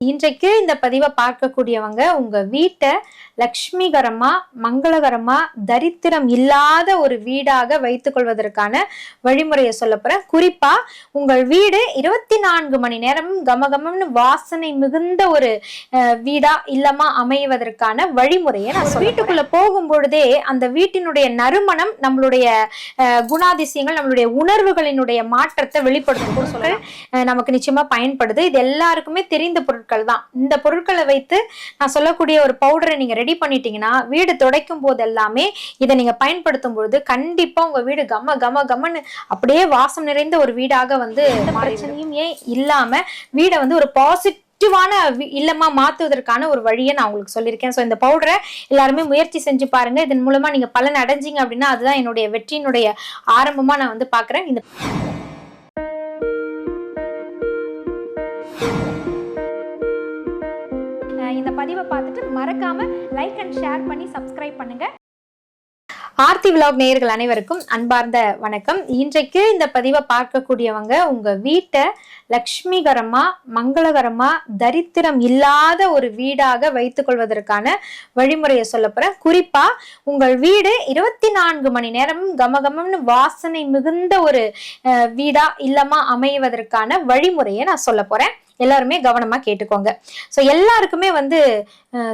இன்றைக்கு இந்த பதிவை பார்க்கக்கூடியவங்க உங்க வீட்டை லக்ஷ்மிகரமா மங்களகரமா தரித்திரம் இல்லாத ஒரு வீடாக வைத்துக் கொள்வதற்கான வழிமுறையை சொல்ல போறேன். குறிப்பா உங்கள் வீடு இருபத்தி நான்கு மணி நேரமும் கமகமம்னு வாசனை மிகுந்த ஒரு வீடா இல்லமா அமைவதற்கான வழிமுறையை நான் வீட்டுக்குள்ள போகும் பொழுதே அந்த வீட்டினுடைய நறுமணம் நம்மளுடைய குணாதிசயங்கள் நம்மளுடைய உணர்வுகளினுடைய மாற்றத்தை வெளிப்படுத்தும் சொல்ல நமக்கு நிச்சயமா பயன்படுது. இது எல்லாருக்குமே தெரிந்த பொருட்கள் தான். இந்த பொருட்களை வைத்து நான் சொல்லக்கூடிய ஒரு பவுடரை நீங்க ரெடி பண்ணிட்டீங்கன்னா வீடு துடைக்கும் போது எல்லாமே இதை நீங்க பயன்படுத்தும் பொழுது கண்டிப்பா உங்க வீடு கம கம கமன்னு அப்படியே வாசம் நிறைந்த ஒரு வீடாக வந்து பிரச்சனையும் ஏன் இல்லாம வீடை வந்து ஒரு பாசிட்டிவான இல்லமா மாத்துவதற்கான ஒரு வழியை நான் உங்களுக்கு சொல்லியிருக்கேன். ஸோ இந்த பவுடரை எல்லாருமே முயற்சி செஞ்சு பாருங்க. இதன் மூலமா நீங்க பலன் அடைஞ்சீங்க அப்படின்னா அதுதான் என்னுடைய வெற்றியினுடைய ஆரம்பமா நான் வந்து பாக்குறேன் இந்த பார்த்துட்டு மறக்காம லைக் அண்ட் ஷேர் பண்ணி சப்ஸ்கிரைப் பண்ணுங்க. ஆர்த்தி விலாக் நேயர்கள் அனைவருக்கும் அன்பார்ந்த வணக்கம். இன்றைக்கு இந்த பதிவை பார்க்கக்கூடியவங்க உங்க வீட்டை லக்ஷ்மிகரமா மங்களகரமா தரித்திரம் இல்லாத ஒரு வீடாக வைத்துக் கொள்வதற்கான வழிமுறையை சொல்ல போறேன். குறிப்பா உங்கள் வீடு இருபத்தி நான்கு மணி நேரமும் கமகமம்னு வாசனை மிகுந்த ஒரு வீடாக வீடா இல்லமா அமைவதற்கான வழிமுறையை நான் சொல்ல போறேன். எல்லாருமே கவனமா கேட்டுக்கோங்க. ஸோ எல்லாருக்குமே வந்து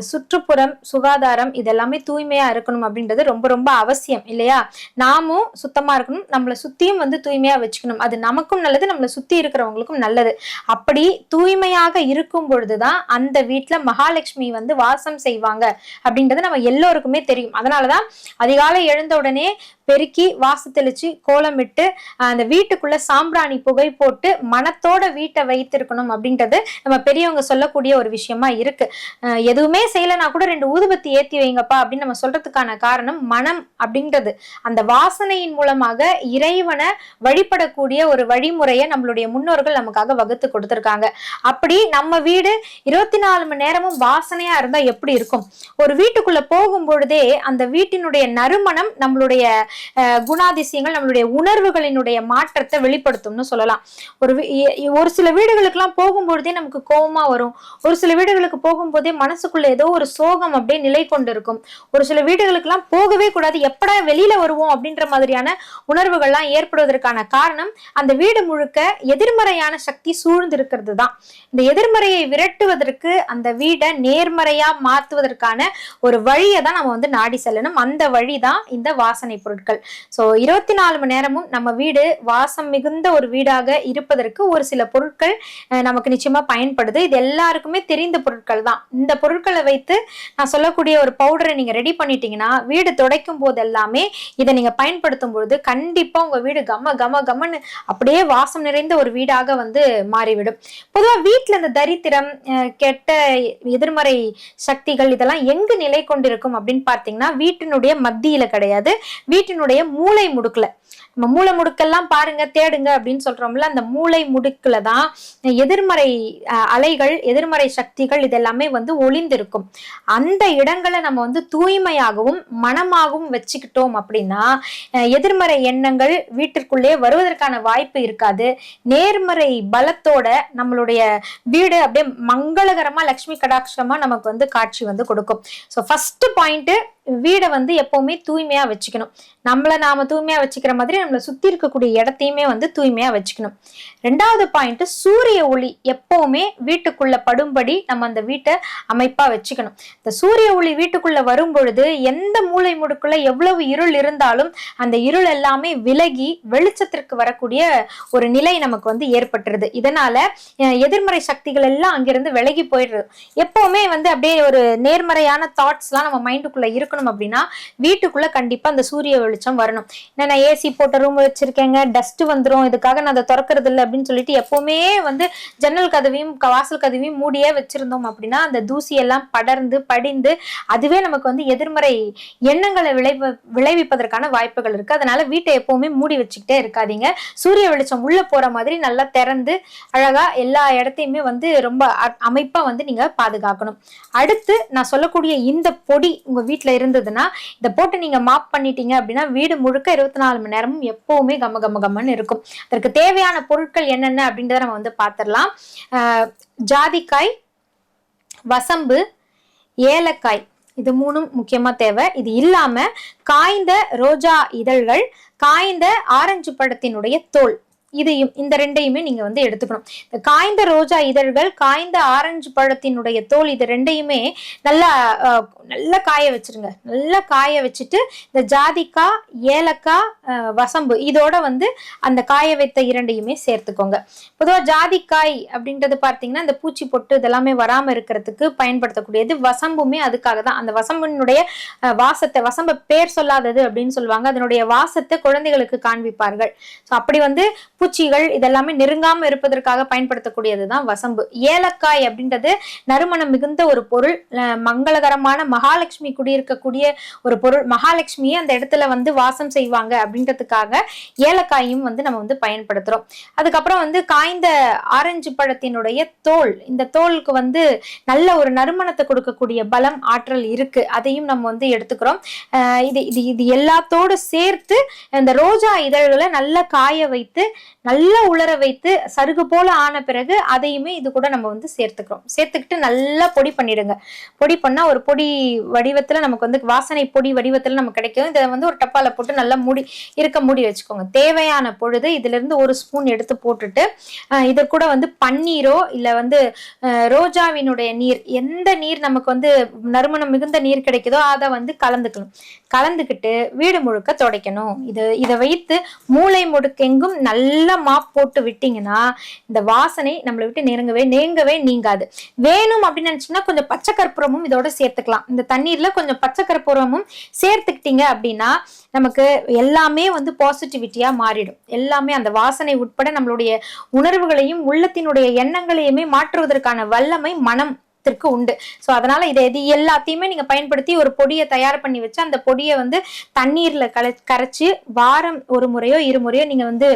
சுற்றுப்புறம் சுகாதாரம் இதெல்லாமே தூய்மையாக இருக்கணும் அப்படின்றது ரொம்ப ரொம்ப அவசியம் இல்லையா? நாமும் சுத்தமாக இருக்கணும் நம்மளை சுற்றியும் வந்து தூய்மையாக வச்சுக்கணும். அது நமக்கும் நல்லது நம்மளை சுற்றி இருக்கிறவங்களுக்கும் நல்லது. அப்படி தூய்மையாக இருக்கும் பொழுது தான் அந்த வீட்டில் மகாலட்சுமி வந்து வாசம் செய்வாங்க அப்படின்றது நம்ம எல்லோருக்குமே தெரியும். அதனால தான் அதிகாலை எழுந்த உடனே பெருக்கி வாசு தெளிச்சு கோலமிட்டு அந்த வீட்டுக்குள்ள சாம்பிராணி புகை போட்டு மனத்தோட வீட்டை வைத்திருக்கணும் அப்படின்றது நம்ம பெரியவங்க சொல்லக்கூடிய ஒரு விஷயமா இருக்கு. எதுவுமே செய்யலைனா கூட ரெண்டு ஊதுபத்தி ஏத்தி வைங்கப்பா அப்படின்னு நம்ம சொல்றதுக்கான காரணம் மனம் அப்படின்றது. அந்த வாசனையின் மூலமாக இறைவனை வழிபடக்கூடிய ஒரு வழிமுறையை நம்மளுடைய முன்னோர்கள் நமக்காக வகுத்து கொடுத்துருக்காங்க. அப்படி நம்ம வீடு இருபத்தி நாலு மணி நேரமும் வாசனையா இருந்தா எப்படி இருக்கும்? ஒரு வீட்டுக்குள்ள போகும் பொழுதே அந்த வீட்டினுடைய நறுமணம் நம்மளுடைய குணாதிசயங்கள் நம்மளுடைய உணர்வுகளினுடைய மாற்றத்தை வெளிப்படுத்தும்னு சொல்லலாம். ஒரு ஒரு சில வீடுகளுக்கெல்லாம் போகும்பொழுதே நமக்கு கோபமாக வரும். ஒரு சில வீடுகளுக்கு போகும்போதே மனசுக்குள்ள ஏதோ ஒரு சோகம் அப்படியே நிலை கொண்டு இருக்கும் ஒரு சில வீடுகளுக்கெல்லாம் போகவே கூடாது. எப்படா வெளியில வருவோம் அப்படின்ற மாதிரியான உணர்வுகள்லாம் ஏற்படுவதற்கான காரணம் அந்த வீடு முழுக்க எதிர்மறையான சக்தி சூழ்ந்து இருக்கிறது தான் இந்த எதிர்மறையை விரட்டுவதற்கு அந்த வீடை நேர்மறையா மாத்துவதற்கான ஒரு வழியை தான் நம்ம வந்து நாடி செல்லணும். அந்த வழி தான் இந்த வாசனை பொருட்கள். ஸோ இருபத்தி நாலு மணி நேரமும் நம்ம வீடு வாசம் மிகுந்த ஒரு வீடாக இருப்பதற்கு ஒரு சில பொருட்கள் நமக்கு நிச்சயமா பயன்படுது. இது எல்லாருக்குமே தெரிந்த பொருட்கள் தான். இந்த பொருட்களை வைத்து நான் சொல்லக்கூடிய ஒரு பவுடரை நீங்க ரெடி பண்ணிட்டீங்கன்னா வீடு துடைக்கும் போது எல்லாமே இதை நீங்க பயன்படுத்தும் பொழுது கண்டிப்பா உங்க வீடு கம கம கமன்னு அப்படியே வாசம் நிறைந்த ஒரு வீடாக வந்து மாறிவிடும். பொதுவா வீட்டில் இந்த தரித்திரம் கெட்ட எதிர்மறை சக்திகள் இதெல்லாம் எங்கு நிலை கொண்டிருக்கும் அப்படின்னு பார்த்தீங்கன்னா வீட்டினுடைய மத்தியில கிடையாது. மனுஷனுடைய மூளை முடுக்கல. நம்ம மூளை முடுக்கெல்லாம் பாருங்க தேடுங்க அப்படின்னு சொல்றோம்ல அந்த மூளை முடுக்குல தான் எதிர்மறை அலைகள் எதிர்மறை சக்திகள் இதெல்லாமே வந்து ஒளிந்திருக்கும். அந்த இடங்களை நம்ம வந்து தூய்மையாகவும் மனமாகவும் வச்சுக்கிட்டோம் அப்படின்னா எதிர்மறை எண்ணங்கள் வீட்டிற்குள்ளே வருவதற்கான வாய்ப்பு இருக்காது. நேர்மறை பலத்தோட நம்மளுடைய வீடு அப்படியே மங்களகரமா லக்ஷ்மி கடாட்சமா நமக்கு வந்து காட்சி வந்து கொடுக்கும். ஸோ ஃபர்ஸ்ட் பாயிண்ட் வீடை வந்து எப்பவுமே தூய்மையா வச்சுக்கணும். நம்மளை நாம தூய்மையா வச்சுக்கிற மாதிரி நம்மளை சுற்றி இருக்கக்கூடிய இடத்தையுமே வந்து தூய்மையாக வச்சுக்கணும். ரெண்டாவது பாயிண்ட் சூரிய ஒளி எப்பவுமே வீட்டுக்குள்ள படும்படி நம்ம அந்த வீட்டை அமைப்பா வச்சுக்கணும். இந்த சூரிய ஒளி வீட்டுக்குள்ள வரும் பொழுது எந்த மூளை முடுக்குள்ள எவ்வளவு இருள் இருந்தாலும் அந்த இருள் எல்லாமே விலகி வெளிச்சத்திற்கு வரக்கூடிய ஒரு நிலை நமக்கு வந்து ஏற்பட்டுருது. இதனால எதிர்மறை சக்திகள் எல்லாம் அங்கிருந்து விலகி போயிடுறது எப்பவுமே வந்து அப்படியே ஒரு நேர்மறையான தாட்ஸ்லாம் நம்ம மைண்டுக்குள்ள இருக்கணும் அப்படின்னா வீட்டுக்குள்ள கண்டிப்பா அந்த சூரிய வெளிச்சம் வரணும். என்ன ஏசி ஏசி போட்ட ரூம் வச்சிருக்கேங்க. டஸ்ட் வந்துடும் இதுக்காக நான் அதை திறக்கிறது இல்லை அப்படின்னு சொல்லிட்டு எப்பவுமே வந்து ஜன்னல் கதவையும் வாசல் கதவையும் மூடியே வச்சிருந்தோம் அப்படின்னா அந்த தூசி எல்லாம் படர்ந்து படிந்து அதுவே நமக்கு வந்து எதிர்மறை எண்ணங்களை விளைவ விளைவிப்பதற்கான வாய்ப்புகள் இருக்கு. அதனால வீட்டை எப்பவுமே மூடி வச்சுக்கிட்டே இருக்காதீங்க. சூரிய வெளிச்சம் உள்ள போற மாதிரி நல்லா திறந்து அழகா எல்லா இடத்தையுமே வந்து ரொம்ப அமைப்பா வந்து நீங்க பாதுகாக்கணும். அடுத்து நான் சொல்லக்கூடிய இந்த பொடி உங்க வீட்டுல இருந்ததுன்னா இதை போட்டு நீங்க மாப் பண்ணிட்டீங்க அப்படின்னா வீடு முழுக்க இருபத்தி நாலு மணி நேரமும் எப்பவுமே கம கம கமன்னு இருக்கும். அதற்கு தேவையான பொருட்கள் என்னென்ன அப்படின்றத நம்ம வந்து பார்த்துடலாம் ஆஹ் ஜாதிக்காய் வசம்பு ஏலக்காய். இது மூணும் முக்கியமா தேவை. இது இல்லாம காய்ந்த ரோஜா இதழ்கள் காய்ந்த ஆரஞ்சு பழத்தினுடைய தோல். இதையும் இந்த ரெண்டையுமே நீங்க வந்து எடுத்துக்கணும். இந்த காய்ந்த ரோஜா இதழ்கள் காய்ந்த ஆரஞ்சு பழத்தினுடைய தோல் இது ரெண்டையுமே நல்லா நல்லா காய வச்சிருங்க. நல்லா காய வச்சுட்டு இந்த ஜாதிக்காய் ஏலக்காய் வசம்பு இதோட வந்து அந்த காய வைத்த இரண்டையுமே சேர்த்துக்கோங்க. பொதுவாக ஜாதிக்காய் அப்படின்றது பார்த்தீங்கன்னா இந்த பூச்சி பொட்டு இதெல்லாமே வராமல் இருக்கிறதுக்கு பயன்படுத்தக்கூடியது. வசம்புமே அதுக்காக தான். அந்த வசம்பினுடைய வாசத்தை வசம்ப பேர் சொல்லாதது அப்படின்னு சொல்லுவாங்க. அதனுடைய வாசத்தை குழந்தைகளுக்கு காண்பிப்பார்கள். ஸோ அப்படி வந்து பூச்சிகள் இதெல்லாமே நெருங்காம இருப்பதற்காக பயன்படுத்தக்கூடியது தான் வசம்பு. ஏலக்காய் அப்படின்றது நறுமணம் மிகுந்த ஒரு பொருள். மங்களகரமான மகாலட்சுமி குடியிருக்கக்கூடிய ஒரு பொருள். மகாலட்சுமியை அந்த இடத்துல வந்து வாசம் செய்வாங்க அப்படின்றதுக்காக ஏலக்காயும் வந்து நம்ம வந்து பயன்படுத்துறோம். அதுக்கப்புறம் வந்து காய்ந்த ஆரஞ்சு பழத்தினுடைய தோல். இந்த தோலுக்கு வந்து நல்ல ஒரு நறுமணத்தை கொடுக்கக்கூடிய பலம் ஆற்றல் இருக்கு. அதையும் நம்ம வந்து எடுத்துக்கிறோம். இது இது இது எல்லாத்தோடு சேர்த்து இந்த ரோஜா இதழ்களை நல்லா காய வைத்து நல்லா உலர வைத்து சருகு போல ஆன பிறகு அதையுமே இது கூட நம்ம வந்து சேர்த்துக்கிறோம். சேர்த்துக்கிட்டு நல்லா பொடி பண்ணிடுங்க. பொடி பண்ணால் ஒரு பொடி வடிவத்தில் நமக்கு வந்து வாசனை பொடி வடிவத்தில் நமக்கு கிடைக்கும். இதை வந்து ஒரு டப்பால போட்டு நல்லா மூடி இருக்க மூடி வச்சுக்கோங்க. தேவையான பொழுது இதிலிருந்து ஒரு ஸ்பூன் எடுத்து போட்டுட்டு அஹ் இது கூட வந்து பன்னீரோ இல்லை வந்து ரோஜாவினுடைய நீர் எந்த நீர் நமக்கு வந்து நறுமணம் மிகுந்த நீர் கிடைக்குதோ அதை வந்து கலந்துக்கணும். கலந்துக்கிட்டு வீடு முழுக்க துடைக்கணும். இது இதை வைத்து மூளை முடுக்கெங்கும் நல்லா மாப் போட்டு விட்டீங்கன்னா இந்த வாசனை நம்மளை விட்டு நெருங்கவே நீங்கவே நீங்காது. வேணும் அப்படின்னு நினச்சிங்கன்னா கொஞ்சம் பச்சை கற்பூரமும் இதோட சேர்த்துக்கலாம். இந்த தண்ணீரில் கொஞ்சம் பச்சை கற்பூரமும் சேர்த்துக்கிட்டீங்க அப்படின்னா நமக்கு எல்லாமே வந்து பாசிட்டிவிட்டியாக மாறிடும். எல்லாமே அந்த வாசனை உட்பட நம்மளுடைய உணர்வுகளையும் உள்ளத்தினுடைய எண்ணங்களையுமே மாற்றுவதற்கான வல்லமை மனம் த்திற்கு உண்டு. ஸோ அதனால இதை இது எல்லாத்தையுமே நீங்க பயன்படுத்தி ஒரு பொடியை தயார் பண்ணி வச்சு அந்த பொடியை வந்து தண்ணீர்ல கல கரைச்சி வாரம் ஒரு முறையோ இரு முறையோ நீங்க வந்து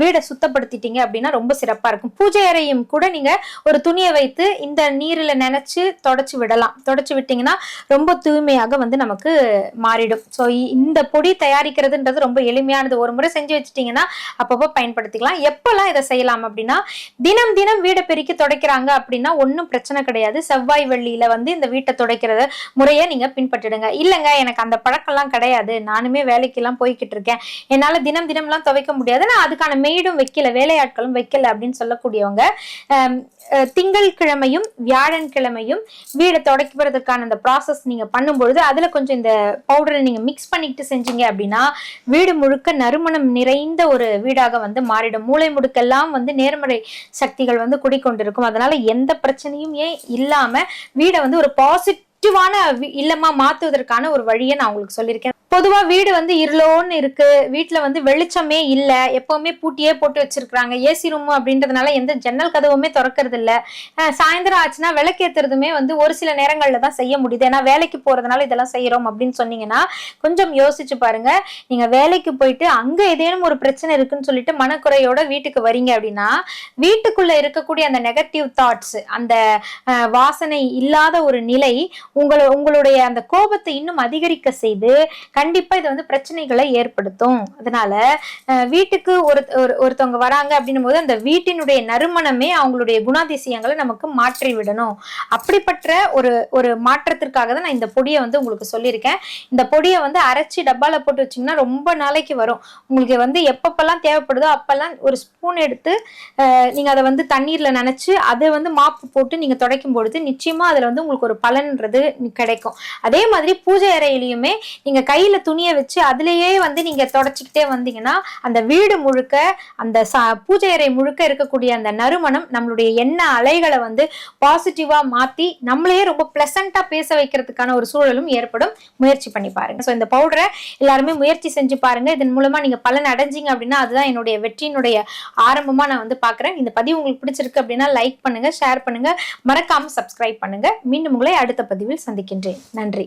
வீடை சுத்தப்படுத்திட்டீங்க அப்படின்னா ரொம்ப சிறப்பா இருக்கும். பூஜை அறையும் கூட நீங்க ஒரு துணியை வைத்து இந்த நீர்ல நினைச்சு தொடச்சு விடலாம். தொடச்சு விட்டீங்கன்னா ரொம்ப தூய்மையாக வந்து நமக்கு மாறிடும். ஸோ இந்த பொடி தயாரிக்கிறதுன்றது ரொம்ப எளிமையானது. ஒரு முறை செஞ்சு வச்சுட்டீங்கன்னா அப்பப்போ பயன்படுத்திக்கலாம். எப்பெல்லாம் இதை செய்யலாம் அப்படின்னா தினம் தினம் வீடை பெருக்கி துடைக்கிறாங்க அப்படின்னா ஒன்றும் பிரச்சனை கிடையாது. செவ்வாய் வெள்ளியில வந்து இந்த வீட்டை துடைக்கிறத முறையை நீங்க பின்பற்றிடுங்க. இல்லைங்க எனக்கு அந்த பழக்கம்லாம் கிடையாது. நானுமே வேலைக்கெல்லாம் போய்கிட்டு இருக்கேன். என்னால தினம் தினம்லாம் துவைக்க முடியாது. நான் அதுக்கான மெய்டும் வைக்கல வேலையாட்களும் வைக்கல அப்படின்னு சொல்லக்கூடியவங்க திங்கள் கிழமையும் வியாழன் கிழமையும் வீடை துடைக்கிறதுக்கான அந்த ப்ராசஸ் நீங்க பண்ணும்பொழுது அதுல கொஞ்சம் இந்த பவுடரை நீங்க மிக்ஸ் பண்ணிக்கிட்டு செஞ்சீங்க அப்படின்னா வீடு முழுக்க நறுமணம் நிறைந்த ஒரு வீடாக வந்து மாறிடும். மூளை முடுக்கெல்லாம் வந்து நேர்மறை சக்திகள் வந்து குடிக்கொண்டிருக்கும். அதனால எந்த பிரச்சனையும் ஏன் இல்லை இல்லாம வீடை வந்து ஒரு பாசிட்டிவான இல்லமா மாத்துவதற்கான ஒரு வழியை நான் உங்களுக்கு சொல்லியிருக்கேன். பொதுவா வீடு வந்து இருளோன்னு இருக்கு. வீட்டுல வந்து வெளிச்சமே இல்ல. எப்பவுமே பூட்டியே போட்டு வச்சிருக்காங்க ஏசி ரூம் அப்படின்றதுனால எந்த ஜன்னல் கதவுமே திறக்கிறது இல்ல சாயந்தரம் ஆச்சுன்னா விளக்கேத்துறதுமே வந்து ஒரு சில நேரங்கள்ல தான் செய்ய முடியுது. ஏன்னா வேலைக்கு போறதுனால இதெல்லாம் செய்யறோம் அப்படின்னு சொன்னீங்கன்னா கொஞ்சம் யோசிச்சு பாருங்க. நீங்க வேலைக்கு போயிட்டு அங்க ஏதேனும் ஒரு பிரச்சனை இருக்குன்னு சொல்லிட்டு மனக்குறையோட வீட்டுக்கு வரீங்க அப்படின்னா வீட்டுக்குள்ள இருக்கக்கூடிய அந்த நெகட்டிவ் தாட்ஸ் அந்த வாசனை இல்லாத ஒரு நிலை உங்களை உங்களுடைய அந்த கோபத்தை இன்னும் அதிகரிக்க செய்து கண்டிப்பா இது வந்து பிரச்சனைகளை ஏற்படுத்தும். அதனால வீட்டுக்கு ஒரு ஒரு- ஒருத்தவங்க வராங்க அப்படின்னும் போது அந்த வீட்டினுடைய நறுமணமே அவங்களுடைய குணாதிசயங்களை நமக்கு மாற்றி விடணும். அப்படிப்பட்ட ஒரு ஒரு மாற்றத்திற்காக தான் நான் இந்த பொடியை வந்து உங்களுக்கு சொல்லியிருக்கேன். இந்த பொடியை வந்து அரைச்சி டப்பால போட்டு வச்சீங்கன்னா ரொம்ப நாளைக்கு வரும். உங்களுக்கு வந்து எப்பப்பெல்லாம் தேவைப்படுதோ அப்பெல்லாம் ஒரு ஸ்பூன் எடுத்து நீங்க அதை வந்து தண்ணீர்ல நனைச்சு அதை வந்து மாப்பு போட்டு நீங்க துடைக்கும் பொழுது நிச்சயமா அதுல வந்து உங்களுக்கு ஒரு பலன்றது கிடைக்கும். அதே மாதிரி பூஜை அறையிலையுமே நீங்க கையில துணியை வச்சு அதுலயே வந்து நீங்க தொடச்சிக்கிட்டே வந்தீங்கன்னா அந்த வீடு முழுக்க அந்த சா பூஜை அறை முழுக்க இருக்கக்கூடிய அந்த நறுமணம் நம்மளுடைய எண்ண அலைகளை வந்து பாசிட்டிவா மாத்தி நம்மளையே ரொம்ப பிளசண்டா பேச வைக்கிறதுக்கான ஒரு சூழலும் ஏற்படும். முயற்சி பண்ணி பாருங்க. ஸோ இந்த பவுடரை எல்லாருமே முயற்சி செஞ்சு பாருங்க. இதன் மூலமா நீங்க பலன் அடைஞ்சிங்க அப்படின்னா அதுதான் என்னுடைய வெற்றியினுடைய ஆரம்பமா நான் வந்து பாக்குறேன். இந்த பதிவு உங்களுக்கு பிடிச்சிருக்கு அப்படின்னா லைக் பண்ணுங்க ஷேர் பண்ணுங்க. மறக்காம சப்ஸ்கிரைப் பண்ணுங்க. மீண்டும் உங்களை அடுத்த பதிவில் சந்திக்கின்றேன். நன்றி.